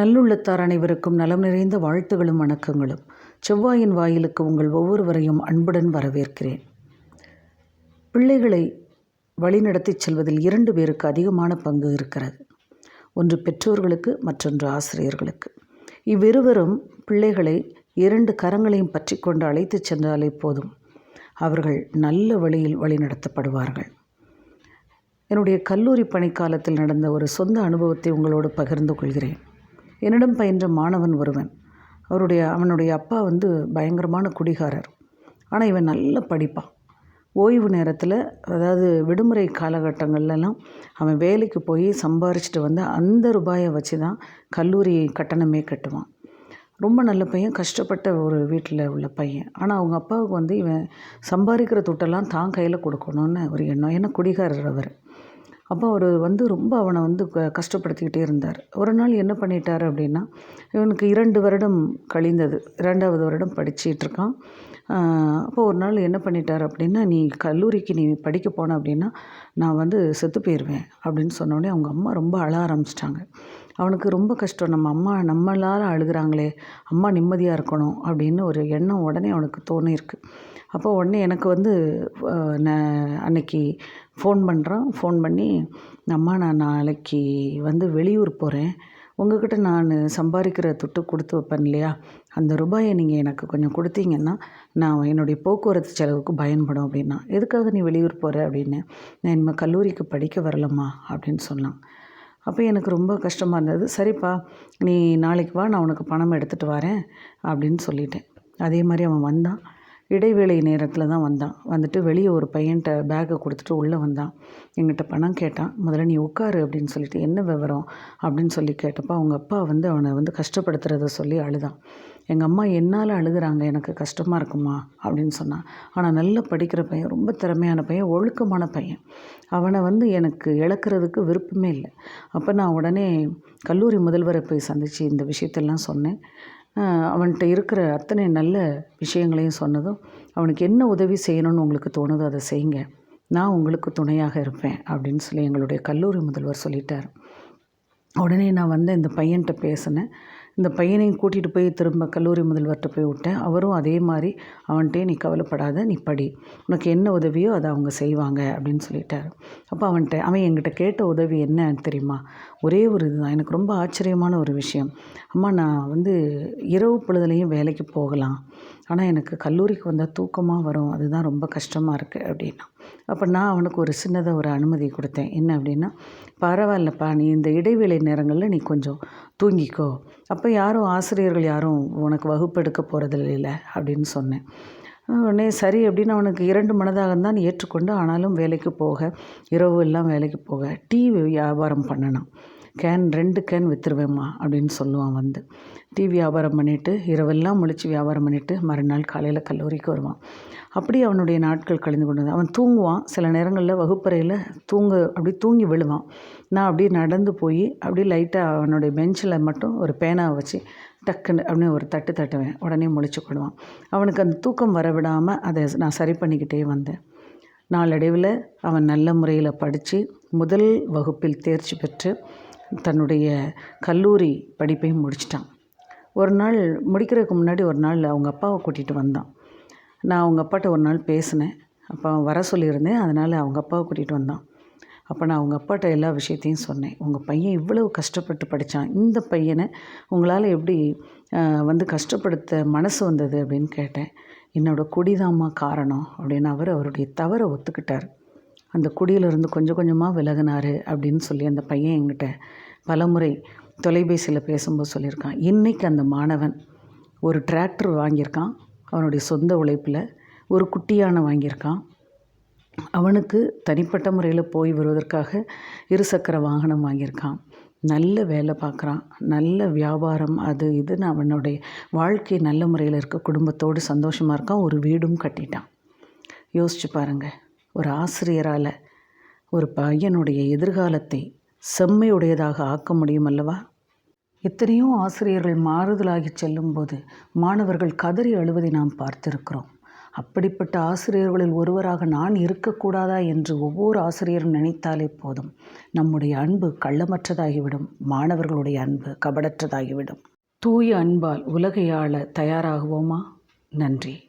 நல்லுள்ளத்தார் அனைவருக்கும் நலம் நிறைந்த வாழ்த்துகளும் வணக்கங்களும். செவ்வாயின் வாயிலுக்கு உங்கள் ஒவ்வொருவரையும் அன்புடன் வரவேற்கிறேன். பிள்ளைகளை வழிநடத்திச் செல்வதில் இரண்டு பேருக்கு அதிகமான பங்கு இருக்கிறது. ஒன்று பெற்றோர்களுக்கு மற்றொன்று ஆசிரியர்களுக்கு. இவ்விருவரும் பிள்ளைகளை இரண்டு கரங்களையும் பற்றி கொண்டு அழைத்துச் சென்றாலே போதும் அவர்கள் நல்ல வழியில் வழிநடத்தப்படுவார்கள். என்னுடைய கல்லூரி பணிக்காலத்தில் நடந்த ஒரு சொந்த அனுபவத்தை உங்களோடு பகிர்ந்து கொள்கிறேன். என்னிடம் பயின்ற மாணவன் ஒருவன். அவருடைய அவனுடைய அப்பா வந்து பயங்கரமான குடிகாரர். ஆனால் இவன் நல்லா படிப்பான் ஓய்வு நேரத்தில் அதாவது விடுமுறை காலகட்டங்கள்லாம் அவன் வேலைக்கு போய் சம்பாரிச்சிட்டு வந்து அந்த ரூபாயை வச்சு தான் கல்லூரி கட்டணமே கட்டுவான். ரொம்ப நல்ல பையன் கஷ்டப்பட்ட ஒரு வீட்டில் உள்ள பையன். ஆனால் அவங்க அப்பாவுக்கு வந்து இவன் சம்பாதிக்கிற துட்டெல்லாம் தான் கையில் கொடுக்கணுன்னு ஒரு எண்ணம். ஏன்னா குடிகாரர் அவர். அப்போ அவர் வந்து ரொம்ப அவனை வந்து க கஷ்டப்படுத்திக்கிட்டே இருந்தார். ஒரு நாள் என்ன பண்ணிட்டார் அப்படின்னா இவனுக்கு இரண்டு வருடம் கழிந்தது. இரண்டாவது வருடம் படிச்சிகிட்ருக்கான் அப்போ ஒரு நாள் என்ன பண்ணிட்டார் அப்படின்னா நீ கல்லூரிக்கு நீ படிக்க போன அப்படின்னா நான் வந்து செத்து போயிடுவேன் அப்படின்னு சொன்னோடனே அவங்க அம்மா ரொம்ப அழ ஆரம்பிச்சிட்டாங்க. அவனுக்கு ரொம்ப கஷ்டம். நம்ம அம்மா நம்மளால் அழுகிறாங்களே அம்மா நிம்மதியாக இருக்கணும் அப்படின்னு ஒரு எண்ணம் உடனே அவனுக்கு தோணியிருக்கு. அப்போ உடனே எனக்கு வந்து நான் அன்னைக்கு ஃபோன் பண்ணுறான் ஃபோன் பண்ணி அம்மா நான் நாளைக்கு வந்து வெளியூர் போகிறேன் உங்கக்கிட்ட நான் சம்பாதிக்கிற துட்டு கொடுத்து வைப்பேன் இல்லையா? அந்த ரூபாயை நீங்கள் எனக்கு கொஞ்சம் கொடுத்தீங்கன்னா நான் என்னுடைய போக்குவரத்து செலவுக்கு பயன்படும் அப்படின்னா எதுக்காக நீ வெளியூர் போகிற அப்படின்னு நான் இனிமேல் கல்லூரிக்கு படிக்க வரலம்மா அப்படின்னு சொன்னான். அப்போ எனக்கு ரொம்ப கஷ்டமாக இருந்தது. சரிப்பா நீ நாளைக்கு வா நான் உனக்கு பணம் எடுத்துகிட்டு வரேன் அப்படின்னு சொல்லிட்டேன். அதே மாதிரி அவன் வந்தான். இடைவேளை நேரத்தில் தான் வந்தான். வந்துட்டு வெளியே ஒரு பையன்கிட்ட பேக்கை கொடுத்துட்டு உள்ளே வந்தான். எங்கிட்ட பணம் கேட்டான். முதல்ல நீ உட்காரு அப்படின்னு சொல்லிட்டு என்ன விவரம்? அப்படின்னு சொல்லி கேட்டப்போ அவங்க அப்பா வந்து அவனை வந்து கஷ்டப்படுத்துறத சொல்லி அழுதான். எங்கள் அம்மா என்னால் அழுகிறாங்க. எனக்கு கஷ்டமாக இருக்குமா? அப்படின்னு சொன்னான். ஆனால் நல்லா படிக்கிற பையன் ரொம்ப திறமையான பையன் ஒழுக்கமான பையன். அவனை வந்து எனக்கு இழக்கிறதுக்கு விருப்பமே இல்லை. அப்போ நான் உடனே கல்லூரி முதல்வரை போய் சந்தித்து இந்த விஷயத்தெல்லாம் சொன்னேன். அவன்கிட்ட இருக்கிற அத்தனை நல்ல விஷயங்களையும் சொன்னதும் அவனுக்கு என்ன உதவி செய்யணும்னு உங்களுக்கு தோணுதோ அதை செய்யுங்க. நான் உங்களுக்கு துணையாக இருப்பேன் அப்படின்னு சொல்லி எங்களுடைய கல்லூரி முதல்வர் சொல்லிட்டார். உடனே நான் வந்து இந்த பையன்கிட்ட பேசினேன். இந்த பையனையும் கூட்டிகிட்டு போய் திரும்ப கல்லூரி முதல்வர்கிட்ட போய் விட்டேன். அவரும் அதே மாதிரி அவன்கிட்டே நீ கவலைப்படாத நீ படி. உனக்கு என்ன உதவியோ அதை அவங்க செய்வாங்க அப்படின்னு சொல்லிட்டார். அப்போ அவன்கிட்ட அவன் என்கிட்ட கேட்ட உதவி என்னன்னு தெரியுமா? ஒரே ஒரு இதுதான். எனக்கு ரொம்ப ஆச்சரியமான ஒரு விஷயம். அம்மா நான் வந்து இரவு பொழுதுலையும் வேலைக்கு போகலாம். ஆனால் எனக்கு கல்லூரிக்கு வந்தால் தூக்கமாக வரும். அதுதான் ரொம்ப கஷ்டமாக இருக்குது அப்படின்னா. அப்போ நான் அவனுக்கு ஒரு சின்னதாக ஒரு அனுமதி கொடுத்தேன். என்ன அப்படின்னா பரவாயில்லப்பா நீ இந்த இடைவேளை நேரங்களில் நீ கொஞ்சம் தூங்கிக்கோ. அப்போ யாரும் ஆசிரியர்கள் யாரும் உனக்கு வகுப்பு எடுக்க போகிறது இல்லை அப்படின்னு சொன்னேன். உடனே சரி அப்படின்னு அவனுக்கு இரண்டு மனதாக தான் ஏற்றுக்கொண்டு ஆனாலும் வேலைக்கு போக இரவு எல்லாம் வேலைக்கு போக டீ வியாபாரம் பண்ணணும். கேன் ரெண்டு கேன் விற்றுருவேம்மா அப்படின்னு சொல்லுவான் வந்து. டீ வியாபாரம் பண்ணிவிட்டு இரவெல்லாம் முழிச்சு வியாபாரம் பண்ணிவிட்டு மறுநாள் காலையில் கல்லூரிக்கு வருவான். அப்படி அவனுடைய நாட்கள் கழிந்து கொண்டு அவன் தூங்குவான். சில நேரங்களில் வகுப்பறையில் தூங்க அப்படி தூங்கி விழுவான். நான் அப்படியே நடந்து போய் அப்படியே லைட்டாக அவனுடைய பெஞ்சில் மட்டும் ஒரு பேனாவை வச்சு டக்குன்னு அப்படின்னு ஒரு தட்டு தட்டுவேன். உடனே முழிச்சு கொள்வான். அவனுக்கு அந்த தூக்கம் வர விடாமல் அதை நான் சரி பண்ணிக்கிட்டே வந்தேன். நாளடைவில் அவன் நல்ல முறையில் படித்து முதல் வகுப்பில் தேர்ச்சி பெற்று தன்னுடைய கல்லூரி படிப்பையும் முடிச்சிட்டான். ஒரு நாள் முடிக்கிறதுக்கு முன்னாடி ஒரு நாள் அவங்க அப்பாவை கூட்டிகிட்டு வந்தான். நான் அவங்க அப்பாட்ட ஒரு நாள் பேசினேன். அப்போ வர சொல்லியிருந்தேன். அதனால் அவங்க அப்பாவை கூட்டிகிட்டு வந்தான். அப்போ நான் அவங்க அப்பாட்ட எல்லா விஷயத்தையும் சொன்னேன். உங்கள் பையன் இவ்வளவு கஷ்டப்பட்டு படித்தான் இந்த பையனை உங்களால் எப்படி வந்து கஷ்டப்படுத்த மனசு வந்தது அப்படின்னு கேட்டேன். என்னோடய குடிதாம்மா காரணம் அப்படின்னு அவர் அவருடைய தவறை ஒத்துக்கிட்டார். அந்த குடியிலிருந்து கொஞ்சம் கொஞ்சமாக விலகினார் அப்படின்னு சொல்லி அந்த பையன் என்கிட்ட பலமுறை தொலைபேசியில் பேசும்போது சொல்லியிருக்கான். இன்றைக்கி அந்த மாணவன் ஒரு டிராக்டர் வாங்கியிருக்கான். அவனுடைய சொந்த உழைப்பில் ஒரு குட்டியான வாங்கியிருக்கான். அவனுக்கு தனிப்பட்ட முறையில் போய் வருவதற்காக இருசக்கர வாகனம் வாங்கியிருக்கான். நல்ல வேலை பார்க்குறான். நல்ல வியாபாரம் அது இதுன்னு அவனுடைய வாழ்க்கை நல்ல முறையில் இருக்க குடும்பத்தோடு சந்தோஷமாக இருக்கான். ஒரு வீடும் கட்டிட்டான். யோசிச்சு பாருங்கள் ஒரு ஆசிரியரால் ஒரு பையனுடைய எதிர்காலத்தை செம்மையுடையதாக ஆக்க முடியும் அல்லவா? எத்தனையோ ஆசிரியர்கள் மாறுதலாகி செல்லும்போது மாணவர்கள் கதறி அழுவதை நாம் பார்த்திருக்கிறோம். அப்படிப்பட்ட ஆசிரியர்களில் ஒருவராக நான் இருக்கக்கூடாதா என்று ஒவ்வொரு ஆசிரியரும் நினைத்தாலே போதும். நம்முடைய அன்பு கள்ளமற்றதாகிவிடும். மாணவர்களுடைய அன்பு கபடற்றதாகிவிடும். தூய அன்பால் உலகை ஆள தயாராகுவோமா? நன்றி.